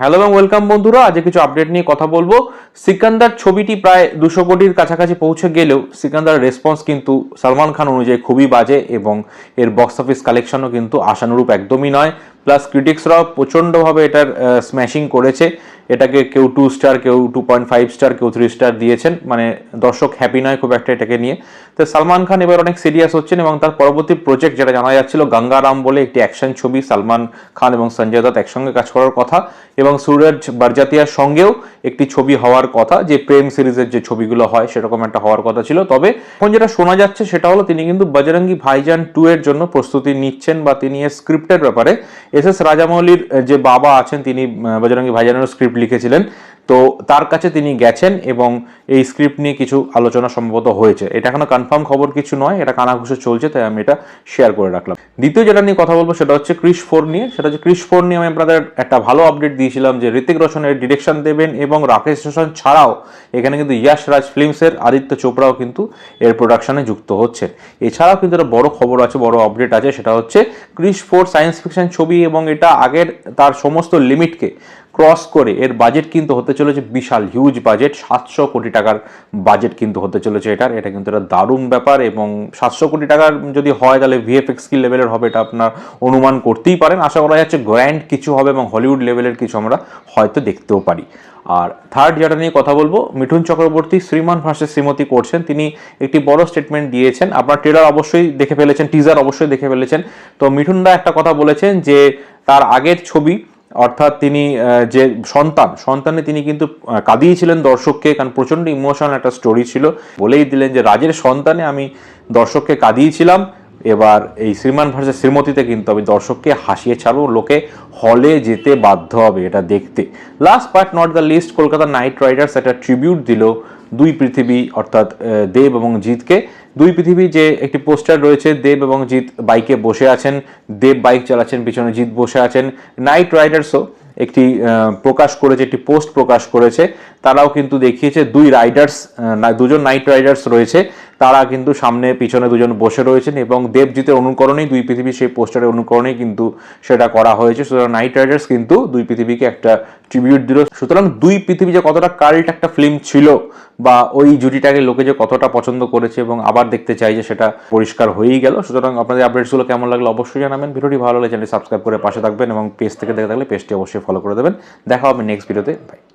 Hello এবং welcome বন্ধুরা। আজকে কিছু আপডেট নিয়ে কথা বলব। সিকান্দার ছবিটি প্রায় দুশো কোটির কাছাকাছি পৌঁছে গেলেও সিকান্দার রেসপন্স কিন্তু সালমান খান অনুযায়ী খুবই বাজে এবং এর বক্স অফিস কালেকশনও কিন্তু আশানুরূপ একদমই নয়। প্লাস ক্রিটিক্সরাও প্রচণ্ডভাবে এটার স্ম্যাশিং করেছে। এটাকে কেউ টু স্টার কেউ টু পয়েন্ট ফাইভ স্টার কেউ থ্রি স্টার দিয়েছেন। মানে দর্শক হ্যাপি নয় খুব একটা এটাকে নিয়ে। তো সালমান খান এবার অনেক সিরিয়াস হচ্ছেন এবং তার পরবর্তী প্রজেক্ট যেটা জানা যাচ্ছিল গঙ্গারাম বলে একটি অ্যাকশন ছবি, সালমান খান এবং সঞ্জয় দত্ত একসঙ্গে কাজ করার কথা এবং সুরজ বারজাতিয়ার সঙ্গেও একটি ছবি হওয়ার কথা, যে প্রেম সিরিজের যে ছবিগুলো হয় সেরকম একটা হওয়ার কথা ছিল। তবে এখন যেটা শোনা যাচ্ছে সেটা হলো তিনি কিন্তু বজরঙ্গি ভাইজান টু এর জন্য প্রস্তুতি নিচ্ছেন বা তিনি স্ক্রিপ্টের ব্যাপারে। এস এস রাজামৌলির যে বাবা আছেন, তিনি বজরঙ্গি ভাইজানেরও স্ক্রিপ্ট লিখেছিলেন। তো তার কাছে তিনি গেছেন এবং এই স্ক্রিপ্ট নিয়ে কিছু আলোচনা সম্ভবত হয়েছে। এটা এখনও কনফার্ম খবর কিছু নয়, এটা কানাঘুষে চলছে, তাই আমি এটা শেয়ার করে রাখলাম। দ্বিতীয় যেটা নিয়ে কথা বলব সেটা হচ্ছে ক্রিশ ফোর নিয়ে। সেটা হচ্ছে ক্রিশ ফোর নিয়ে আমি আপনাদের একটা ভালো আপডেট দিয়েছিলাম যে ঋতিক রোশনের ডিরেকশন দেবেন এবং রাকেশ রোশন ছাড়াও এখানে কিন্তু ইয়াশ রাজ ফিল্মসের আদিত্য চোপড়াও কিন্তু এর প্রোডাকশনে যুক্ত হচ্ছেন এছাড়াও কিন্তু একটা বড় খবর আছে, বড় আপডেট আছে, সেটা হচ্ছে ক্রিস ফোর সায়েন্স ফিকশন ছবি এবং এটা আগের তার সমস্ত লিমিটকে ক্রস করে এর বাজেট কিন্তু হতে চলেছে বিশাল হিউজ বাজেট সাতশো কোটি টাকার বাজেট কিন্তু হতে চলেছে এটার। এটা কিন্তু একটা দারুণ ব্যাপার এবং সাতশো কোটি টাকার যদি হয় তাহলে ভিএফএক্স কি লেভেলের হবে এটা আপনার অনুমান করতেই পারেন। আশা করা যাচ্ছে গ্র্যান্ড কিছু হবে এবং হলিউড লেভেলের কিছু আমরা হয়তো দেখতেও পারি। আর থার্ড যেটা নিয়ে কথা বলব, মিঠুন চক্রবর্তী, শ্রীমান ভার্সেস শ্রীমতী করছেন। তিনি একটি বড় স্টেটমেন্ট দিয়েছেন। আপনার ট্রেলার অবশ্যই দেখে ফেলেছেন টিজার অবশ্যই দেখে ফেলেছেন। তো মিঠুন দা একটা কথা বলেছেন যে তার আগের ছবি অর্থাৎ তিনি যে সন্তান, সন্তানে তিনি কিন্তু কাঁদিয়েছিলেন দর্শককে, কারণ প্রচণ্ড ইমোশনাল একটা স্টোরি ছিল। বলেই দিলেন যে, রাজের সন্তানে আমি দর্শককে কাঁদিয়েছিলাম এবার এই শ্রীমান ভার্সেস শ্রীমতীতে কিন্তু আমি দর্শককে হাসিয়ে ছাড়বো, লোকে হলে যেতে বাধ্য হবে এটা দেখতে। Last but not the least Kolkata Knight Riders একটা ট্রিবিউট দিল দুই পৃথিবী, অর্থাৎ দেব এবং জিতকে। দুই পৃথিবী যে একটি পোস্টার রয়েছে, দেব এবং জিৎ বাইকে বসে আছেন, দেব বাইক চালাচ্ছেন, পিছনে জিৎ বসে আছেন। নাইট রাইডার্সও একটি প্রকাশ করেছে, একটি পোস্ট প্রকাশ করেছে। তারাও কিন্তু দেখিয়েছে, দুই রাইডার্স দুজন নাইট রাইডার্স রয়েছে। তারা কিন্তু সামনে পিছনে দুজন বসে রয়েছেন এবং দেবজিতের অনুকরণেই দুই পৃথিবী সেই পোস্টারের অনুকরণেই কিন্তু সেটা করা হয়েছে। সুতরাং নাইট রাইডার্স কিন্তু দুই পৃথিবীকে একটা ট্রিবিউট দিল। সুতরাং দুই পৃথিবী যে কতটা কাল্ট একটা ফিল্ম ছিল বা ওই জুটিটাকে লোকে যে কতটা পছন্দ করেছে এবং আবার দেখতে চাই যে সেটা পরিষ্কার হয়েই গেল। সুতরাং আপনাদের আপডেটসগুলো কেমন লাগল অবশ্যই জানাবেন। ভিডিওটি ভালো লাগলে চ্যানেলটি সাবস্ক্রাইব করে পাশে থাকবেন এবং পেজ থেকে দেখে থাকলে পেজটি অবশ্যই ফলো করে দেবেন। দেখা হবে নেক্সট ভিডিওতে বাই